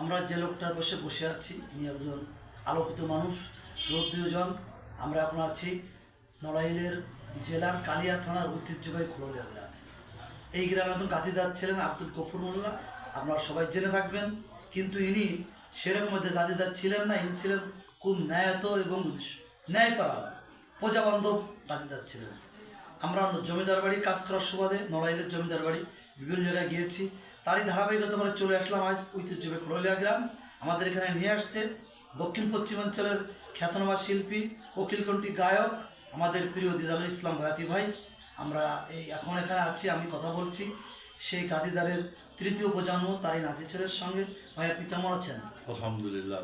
আমরা যে লোকটার বসে বসে আছি, ইনি একজন আলোকিত মানুষ শ্রদ্ধেয়জন আমরা এখন আছি নড়াইলের জেলার কালিয়া থানার ঐতিহ্যবাহী খুললিয়া গ্রামে। এই গ্রামে একজন গাদিদার ছিলেন আব্দুল গফুর মোল্লা। আপনারা সবাই জেনে থাকবেন, কিন্তু ইনি সেরকম মধ্যে গাদিদার ছিলেন না। ইনি ছিলেন খুব ন্যায়ত এবং ন্যায়পাড়া প্রজাবান্ধব গাদিদার ছিলেন। আমরা জমিদার বাড়ি কাজ করার সুবাদে নড়াইলের জমিদার বাড়ি বিভিন্ন জায়গায় গিয়েছি। তারই ধারাবাহিকতা আমরা চলে আসলাম আজ ঐতিহ্যবাহী খোরলিয়া গ্রাম। আমাদের এখানে নিয়ে আসছে দক্ষিণ পশ্চিমাঞ্চলের খ্যাতনামা শিল্পী কোকিলকণ্ঠী গায়ক আমাদের প্রিয় দিদারুল ইসলাম ভয়াতি ভাই। আমরা এই এখন এখানে আছি আমি কথা বলছি। সেই গাদিদারের তৃতীয় প্রজন্ম তারই নাতি ছেলের সঙ্গে। ভাই আপনি কেমন আছেন? আলহামদুলিল্লাহ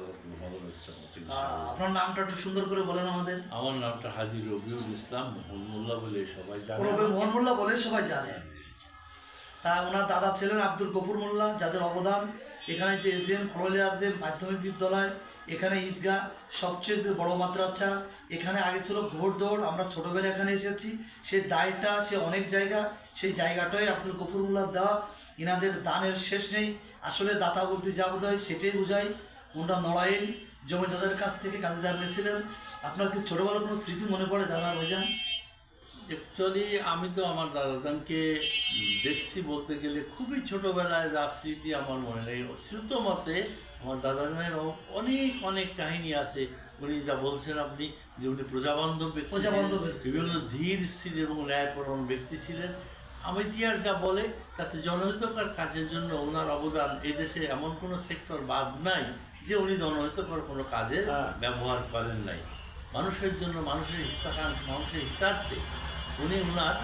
আপনার নামটা একটু সুন্দর করে বলেন আমাদের। আমার নামটা হাজি রবিউল ইসলাম মোহাম্মদুল্লাহ বলে সবাই জানে। মোল্লা বলে সবাই জানে। তা ওনার দাদা ছিলেন আব্দুল গফুর মোল্লা, যাদের অবদান এখানে যে এস এম যে মাধ্যমিক বিদ্যালয়, এখানে ঈদগাহ সবচেয়ে বড় মাদ্রাসা। এখানে আগে ছিল ঘোড়দৌড় আমরা ছোটোবেলা এখানে এসেছি। সে দায়টা, সে অনেক জায়গা, সেই জায়গাটাই আব্দুল গফুর মোল্লার দেওয়া। এনাদের দানের শেষ নেই। আসলে দাতা বলতে যা বোঝায় সেটাই বোঝায়। ওনারা নড়াইল জমিদাদের কাছ থেকে গাজীদার দাঁড়িয়েছিলেন আপনার কি ছোটোবেলার কোনো স্মৃতি মনে পড়ে দাদা ভাইজান? অ্যাকচুয়ালি আমি তো আমার দাদাদানকে দেখছি বলতে গেলে খুবই ছোটবেলায় যা স্মৃতি আমার মনে নেই। শ্রুত মতে আমার দাদাজানের অনেক অনেক কাহিনী আছে। উনি যা বলছেন আপনি যে উনি প্রজাবান্ধব ব্যক্তি প্রজাবান্ধব বিভিন্ন ধীর স্থির এবং ন্যায়পরণ ব্যক্তি ছিলেন। আমি ইতিহাস যা বলে তাতে জনহিতকর কাজের জন্য ওনার অবদান এই দেশে এমন কোনো সেক্টর বাদ নাই যে উনি জনহিতকর কোনো কাজে ব্যবহার করেন নাই। মানুষের জন্য মানুষের হিতাকাঙ্ক্ষা মানুষের হিতার্থে উনি ওনার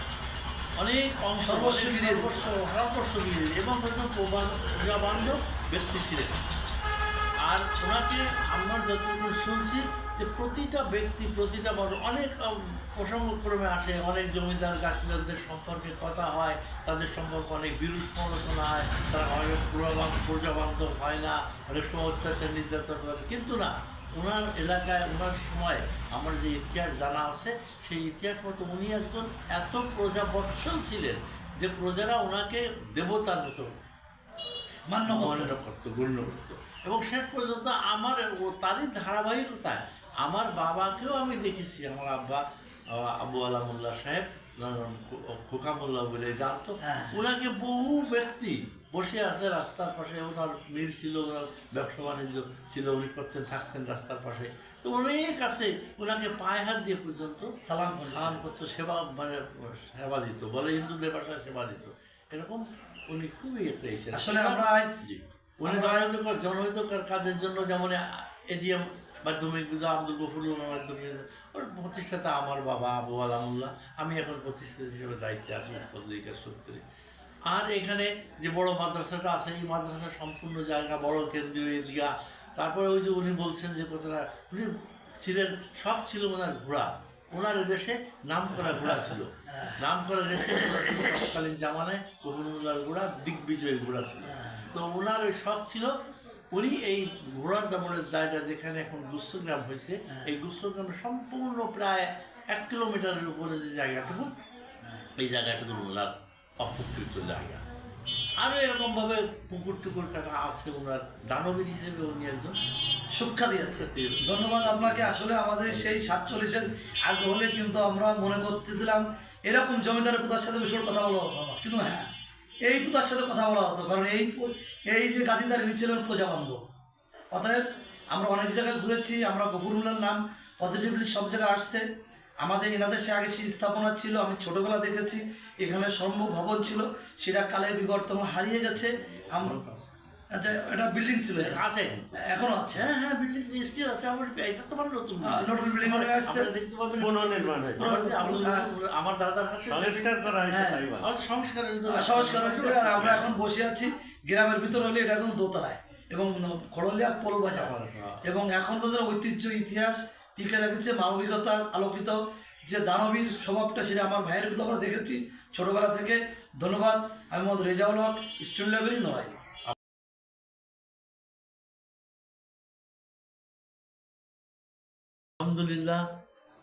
অনেক অংশ সর্বস্ব সর্বস্ব এবং একজন প্রবা- ব্যক্তি ছিলেন। আর ওনাকে আমরা যতটুকু শুনছি যে প্রতিটা ব্যক্তি প্রতিটা মানুষ অনেক প্রসঙ্গক্রমে আসে। অনেক জমিদার গাছিদারদের সম্পর্কে কথা হয়। তাদের সম্পর্কে অনেক বিরূপ সমালোচনা হয়। তারা অনেক প্রজাবান্ধব হয় না। অনেক সময় অত্যাচার নির্যাতন করে। কিন্তু না ওনার এলাকায় ওনার সময় আমার যে ইতিহাস জানা আছে সেই ইতিহাস মতো উনি একজন এত প্রজা বৎসল ছিলেন যে প্রজারা ওনাকে দেবতার মতো মান্য। মনে করতো গণ্য করতো এবং শেষ পর্যন্ত আমার তারই ধারাবাহিকতায় আমার বাবাকেও আমি দেখেছি আমার আব্বা আবু আলামুল্লাহ সাহেব খোকামুল্লাহ বলে জানতো হ্যাঁ। ওনাকে বহু ব্যক্তি বসে আছে রাস্তার পাশে ওনার মিল ছিল ওনার ব্যবসা বাণিজ্য ছিল উনি করতেন থাকতেন রাস্তার পাশে। তো অনেক আছে ওনাকে পায়ে হাত দিয়ে পর্যন্ত সালাম। সালাম করতো সেবা মানে সেবা দিত বলে হিন্দুদের ভাষায় সেবা দিত। এরকম উনি খুবই একটা আসলে আমরা। উনি জনহিতকর জনহিতকর কাজের জন্য যেমন এজিএম মাধ্যমিক বিদ্যা আব্দুল গফুরুল্লাহ মাধ্যমিক ওর প্রতিষ্ঠাতা আমার বাবা আবু আলামুল্লাহ। আমি এখন প্রতিষ্ঠাতা হিসেবে দায়িত্বে আছি উত্তর দিকে সূত্রে। আর এখানে যে বড় মাদ্রাসাটা আছে, এই মাদ্রাসা সম্পূর্ণ জায়গা, বড় কেন্দ্রীয় এরিয়া। তারপরে ওই যে উনি বলছেন যে কথাটা উনি ছিলেন শখ ছিল ওনার ঘোড়া। ওনার দেশে নাম করা ঘোড়া ছিল। নাম করা রেসের তৎকালীন জামানায় কবিরুল্লাহর ঘোড়া দিগ্বিজয় ঘোড়া ছিল। তো ওনার ওই শখ ছিল, উনি এই ঘোড়ার দামনের দায়টা যেখানে এখন গুস্তগ্রাম হয়েছে, এই গুস্তগ্রাম সম্পূর্ণ প্রায় এক কিলোমিটারের উপরে যে জায়গাটুকু, এই জায়গাটুকু ওনার অপকৃত জায়গা আরও এরকমভাবে পুকুর টুকুর কাটা আছে ওনার দানবীর হিসেবে উনি একজন শিক্ষা দিয়েছে ধন্যবাদ আপনাকে। আসলে আমাদের সেই সাতচল্লিশের আগে হলে কিন্তু আমরা মনে করতেছিলাম এরকম জমিদারের পুতার সাথে বিষয় কথা বলা হতো কিন্তু হ্যাঁ এই পুতার সাথে কথা বলা হতো, কারণ এই এই যে গাদিদার ইনি ছিলেন প্রজাবান্ধব অতএব আমরা অনেক জায়গায় ঘুরেছি, আমরা গফুরুল্লার নাম পজিটিভলি সব জায়গায় আসছে। আমাদের এনাদের সে আগে সেই স্থাপনা ছিল আমি ছোটোবেলা দেখেছি এখানে সম্ভ ভবন ছিল সেটা কালে বিবর্তন হারিয়ে গেছে। আমরা আচ্ছা এটা বিল্ডিং ছিল আছে। এখনও আছে? হ্যাঁ হ্যাঁ বিল্ডিং আছে আমার এটা তো নতুন হ্যাঁ, নতুন হয়ে আসছে। দেখতে পাবেন। পুনর্নির্মাণ হয়েছে। আমার- হ্যাঁ। আমার দাদার হাতে সংস্কার করা হয়েছে হ্যাঁ। আর সংস্কার হয়েছে আর আমরা এখন বসে আছি গ্রামের ভিতর হলে এটা এখন দোতলায় এবং খড়লিয়া পোল বাজার। এবং এখন তাদের ঐতিহ্য ইতিহাস টিকে রেখেছে মানবিকতা আলোকিত। যে দানবীর স্বভাবটা সেটা আমার ভাইয়ের কিন্তু আমরা দেখেছি। ছোটবেলা থেকে ধন্যবাদ। আহমদ রেজাউল হক, স্টুডেন্ট লাইব্রেরি নড়াই আলহামদুলিল্লাহ,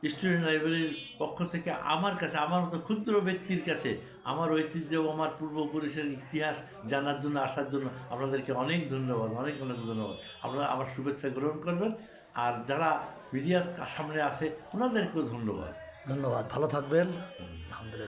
স্টুডেন্ট লাইব্রেরির পক্ষ থেকে আমার কাছে, আমার মতো ক্ষুদ্র ব্যক্তির কাছে আমার ঐতিহ্য আমার পূর্বপুরুষের ইতিহাস জানার জন্য, আসার জন্য আপনাদেরকে অনেক ধন্যবাদ, অনেক অনেক ধন্যবাদ। আপনারা আমার শুভেচ্ছা গ্রহণ করবেন। আর যারা মিডিয়ার সামনে আছে ওনাদেরকেও ধন্যবাদ। ধন্যবাদ। ভালো থাকবেন। আলহামদুলিল্লাহ।